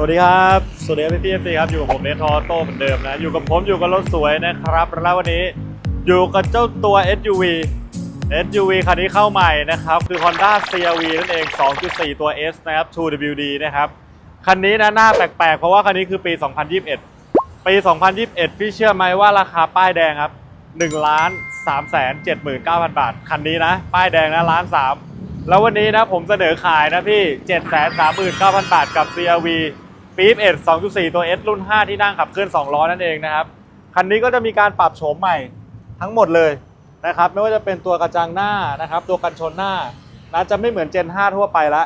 สวัสดีครับ สวัสดีครับพี่พี่เอฟซีครับ อยู่กับผมเนทอโต้เหมือนเดิมนะ อยู่กับผมอยู่กับรถสวยนะครับ แล้ววันนี้อยู่กับเจ้าตัว SUV SUV คันนี้เข้าใหม่นะครับ คือ Honda CRV นั่นเอง 2.4 ตัว S นะครับ 2WD นะครับ คันนี้นะหน้าแปลกๆ เพราะว่าคันนี้คือปี 2021 ปี 2021 พี่เชื่อไหมว่าราคาป้ายแดงครับ1ล้าน3แสน79,000 บาท คันนี้นะ ป้ายแดงนะล้าน3แล้ววันนี้นะผมเสนอขายนะพี่ 739,000 บาทกับ CRV ปี๊บ1 2.4ตัว S รุ่น 5 ที่นั่งขับเคลื่อน2ล้อนั่นเองนะครับ คันนี้ก็จะมีการปรับโฉมใหม่ทั้งหมดเลยนะครับ ไม่ว่าจะเป็นตัวกระจังหน้านะครับ ตัวกันชนหน้านะจะไม่เหมือน Gen 5ทั่วไปละ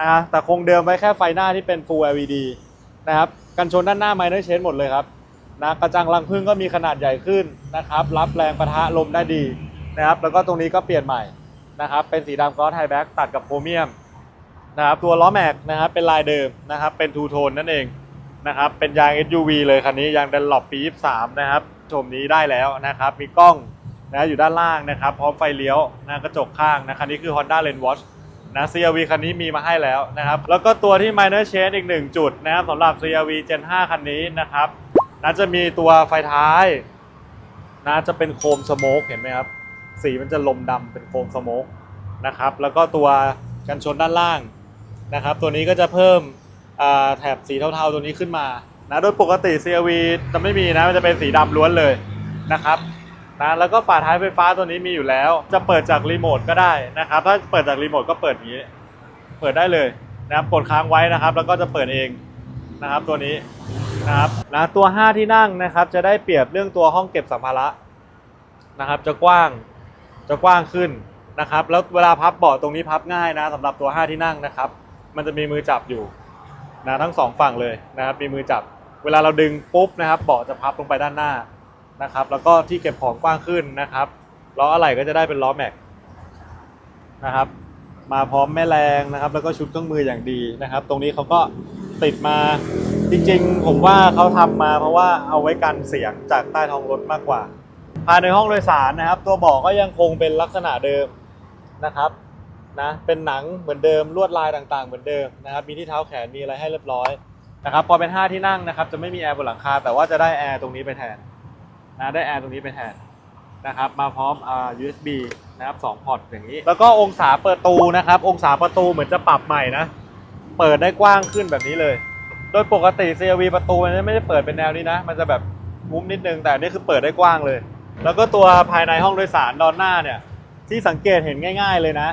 นะแต่คงเดิมไว้แค่ไฟหน้าที่เป็น Full LED นะครับกันชนด้านหน้าไมเนอร์เชนหมดเลยครับนะกระจังรังพึ่งก็มีขนาดใหญ่ขึ้นนะครับ รับแรงประทะลมได้ดีนะครับ แล้วก็ตรงนี้ก็เปลี่ยนใหม่นะครับ เป็นสีดำกรอสไฮแบ็กตัดกับโพรเมียม นะครับตัวล้อแม็กนะครับเป็นลายเดิมนะครับเป็นทูโทนนั่นเองนะครับเป็นยาง SUV เลยคันนี้ยางดันหลบปี 23 นะครับชมนี้ได้แล้วนะครับมีกล้องนะอยู่ด้านล่างนะครับ พร้อมไฟเลี้ยวนะกระจกข้างนะคันนี้คือ Honda Lane Watch นะ CRV คันนี้มีมาให้แล้วนะครับ แล้วก็ตัวที่ minor change อีกหนึ่งจุดนะครับสำหรับ CRV Gen 5 คันนี้นะครับน่าจะมีตัวไฟท้ายนะจะเป็นโคมสโมกเห็นไหมครับ สีมันจะลมดำเป็นโคมสโมกนะครับแล้วก็ตัวกันชนด้านล่าง นะครับ ตัวนี้ก็จะเพิ่มแถบสีเทาๆตัวนี้ขึ้นมานะโดยปกติ CRV จะไม่มีนะมันจะเป็นสีดำล้วนเลยนะครับนะแล้วก็ฝาท้ายไฟฟ้าตัวนี้มีอยู่แล้ว จะเปิดจากรีโมทก็ได้นะครับ ถ้าเปิดจากรีโมทก็เปิดอย่างนี้ เปิดได้เลยนะครับกดค้างไว้นะครับ แล้วก็จะเปิดเองนะครับตัวนี้นะครับนะตัว 5 ที่นั่งนะครับ จะได้เปรียบเรื่องตัวห้องเก็บสัมภาระนะครับ จะกว้างจะกว้างขึ้นนะครับ แล้วเวลาพับเบาะตรงนี้พับง่ายนะสำหรับตัว 5 ที่นั่งนะครับ มันจะมีมือจับอยู่นะทั้งสองฝั่งเลยนะครับมีมือจับ เวลาเราดึงปุ๊บนะครับเบาะจะพับลงไปด้านหน้านะครับ แล้วก็ที่เก็บของกว้างขึ้นนะครับล้ออะไหล่ก็จะได้เป็นล้อแม็กนะครับมาพร้อมแม่แรงนะครับ แล้วก็ชุดเครื่องมืออย่างดีนะครับ ตรงนี้เขาก็ติดมาจริงๆ ผมว่าเขาทำมาเพราะว่าเอาไว้กันเสียงจากใต้ท้องรถมากกว่าภายในห้องโดยสารนะครับ ตัวเบาะก็ยังคงเป็นลักษณะเดิมนะครับ นะเป็นหนังเหมือนเดิมลวดลายต่างๆ เหมือนเดิมนะครับมีที่เท้าแขนมีอะไรให้เรียบร้อยนะครับพอเป็น 5 ที่นั่งนะครับจะไม่มีแอร์บนหลังคาแต่ว่าจะได้แอร์ตรงนี้ไปแทนนะได้แอร์ตรงนี้ไปแทนนะครับมาพร้อมอ่า USB นะครับ2พอร์ตอย่างนี้ แล้วก็องศาเปิดประตูนะครับ องศาประตูเหมือนจะปรับใหม่นะ เปิดได้กว้างขึ้นแบบนี้เลย โดยปกติ CRV ประตูมันไม่ได้เปิดเป็นแนวนี้นะ มันจะแบบมุ้มนิดนึงแต่อันนี่คือเปิดได้กว้างเลย แล้วก็ตัวภายในห้องโดยสารดอนหน้าเนี่ยที่สังเกตเห็นง่าย ๆเลยนะ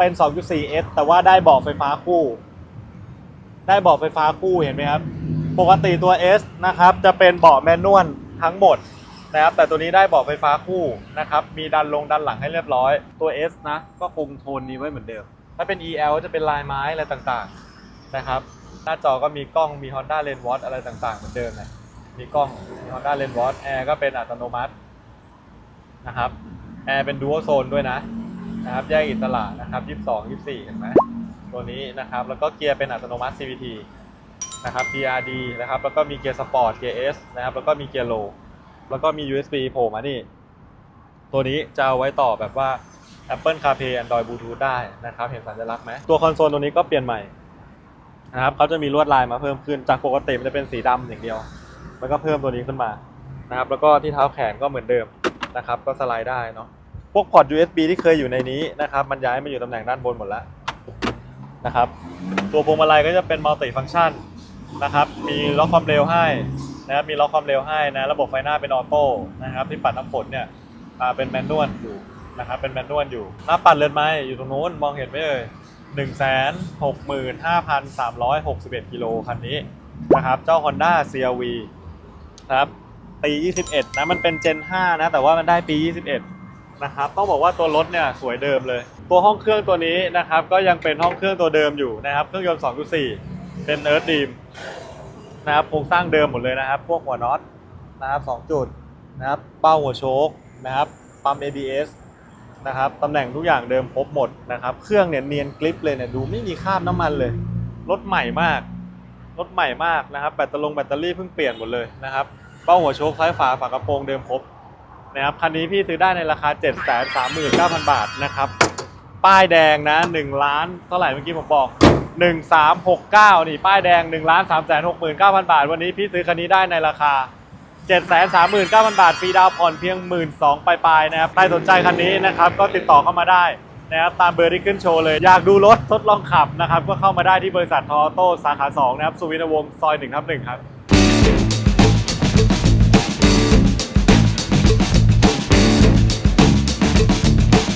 เป็น 2.4S แต่ว่าได้เบาะไฟฟ้าคู่ ได้เบาะไฟฟ้าคู่เห็นไหมครับ ปกติตัว S นะครับจะเป็นเบาะแมนนวลทั้งหมดนะครับแต่ตัวนี้ได้เบาะไฟฟ้าคู่นะครับมีดันลงดันหลังให้เรียบร้อย ตัว S นะก็คงโทนนี้ไว้เหมือนเดิม ถ้าเป็น EL ก็จะเป็นลายไม้อะไรต่างๆนะครับหน้าจอก็มีกล้องมี Honda Lane Watch อะไรต่างๆ เหมือนเดิมเลยมีกล้องมี Honda Lane Watch แอร์ก็เป็นอัตโนมัตินะครับแอร์เป็น Dual Zone ด้วยนะ นะครับแยกอิสระนะครับ22 24 เห็นไหมตัวนี้นะครับแล้วก็เกียร์เป็นอัตโนมัติ CVT นะครับ PRD นะครับแล้วก็มีเกียร์สปอร์ตเกียร์ S นะครับแล้วก็มีเกียร์โลแล้วก็มี USB โผล่มานี่ ตัวนี้จะเอาไว้ต่อแบบว่า Apple CarPlay Android Bluetooth ได้นะครับ เห็นสัญลักษณ์ไหมตัวคอนโซลตัวนี้ก็เปลี่ยนใหม่นะครับเขาจะมีลวดลายมาเพิ่มขึ้นจากปกติมันจะเป็นสีดำอย่างเดียว แล้วก็เพิ่มตัวนี้ขึ้นมานะครับ แล้วก็ที่เท้าแขนก็เหมือนเดิมนะครับ ก็สไลด์ได้เนาะ พวกพอร์ต USB ที่เคยอยู่ในนี้นะครับ มันย้ายมาอยู่ตำแหน่งด้านบนหมดแล้วนะครับ ตัวพวงมาลัยก็จะเป็นมัลติฟัง c t ชันนะครับ มีล็อกความเร็วให้นะครับ มีล็อกความเร็วให้นะ ระบบไฟหน้าเป็นออโต้นะครับ ที่ปัดน้ำฝนเนี่ยเป็นแมนนวลอยู่นะครับ เป็นแมนนวลอยู่ หน้าปัดเรือนไม้อยู่ตรงนู้น มองเห็นไหมเอ่ยหนึ่งแสนหกหมื่นห้าพันสามร้อยหกสิบเอ็ดกิโลคันนี้นะครับ เจ้า Honda CRV นะครับ ปี 21 นะ มันเป็น Gen 5 นะ แต่ว่ามันได้ปี 21 นะครับต้องบอกว่าตัวรถเนี่ยสวยเดิมเลย ตัวห้องเครื่องตัวนี้นะครับก็ยังเป็นห้องเครื่องตัวเดิมอยู่นะครับเครื่องยนต์2.4 เป็น Earth Dream นะครับโครงสร้างเดิมหมดเลยนะครับ พวกหัวน็อตนะครับสองจุดนะครับเป้าหัวโชคนะครับปั๊ม ABS นะครับตำแหน่งทุกอย่างเดิมครบหมดนะครับเครื่องเนี่ยเนียนกริปเลยเนี่ยดูไม่มีคราบน้ำมันเลยรถใหม่มากรถใหม่มากนะครับแบตเตอรี่แบตเตอรี่เพิ่งเปลี่ยนหมดเลยนะครับเป้าหัวโชคซ้ายฝาฝากระโปรงเดิมครบ นะครับคันนี้พี่ซื้อได้ในราคา 7 3 9 0 0 0 บาทนะครับ ป้ายแดงนะ1ล้านเท่าไหร่เมื่อกี้ผมบอก 1369 นี่ป้ายแดง 1 3 6 9 0 0 0 บาท วันนี้พี่ซื้อคันนี้ได้ในราคา 739,000 บาทฟรีดาวผ่อนเพียง 12,000ปลายๆนะครับใครสนใจคันนี้นะครับก็ติดต่อเข้ามาได้นะครับตามเบอร์ที่ขึ้นโชว์เลย อยากดูรถทดลองขับนะครับก็เข้ามาได้ที่บริษัททอโต้สาขา 2 นะครับสุวินทวงศ์ซอย1ทับ1ครับ